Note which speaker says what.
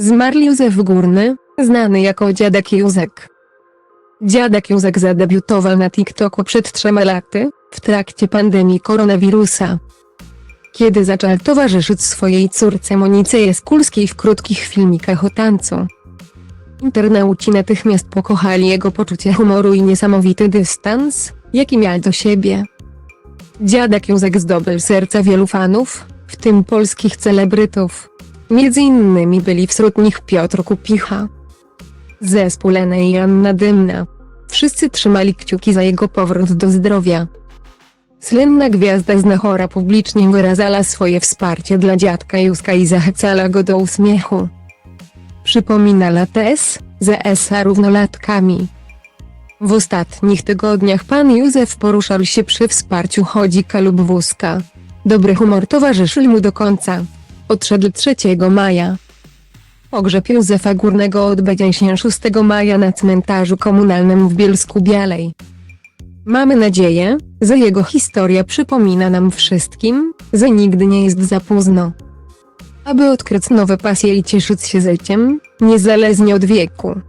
Speaker 1: Zmarł Józef Górny, znany jako Dziadek Józek. Dziadek Józek zadebiutował na TikToku przed trzema laty, w trakcie pandemii koronawirusa. Kiedy zaczął towarzyszyć swojej córce Monice Jaskulskiej w krótkich filmikach o tancu. Internauci natychmiast pokochali jego poczucie humoru i niesamowity dystans, jaki miał do siebie. Dziadek Józek zdobył serca wielu fanów, w tym polskich celebrytów. Między innymi byli wśród nich Piotr Kupicha, zespół Lena i Anna Dymna. Wszyscy trzymali kciuki za jego powrót do zdrowia. Słynna gwiazda znachora publicznie wyrazała swoje wsparcie dla dziadka Józka i zachęcała go do uśmiechu. Przypominała też, że SA równolatkami. W ostatnich tygodniach pan Józef poruszał się przy wsparciu chodzika lub wózka. Dobry humor towarzyszył mu do końca. Odszedł 3 maja. Pogrzeb Józefa Górnego odbędzie się 6 maja na cmentarzu komunalnym w Bielsku Białej. Mamy nadzieję, że jego historia przypomina nam wszystkim, że nigdy nie jest za późno. Aby odkryć nowe pasje i cieszyć się życiem, niezależnie od wieku.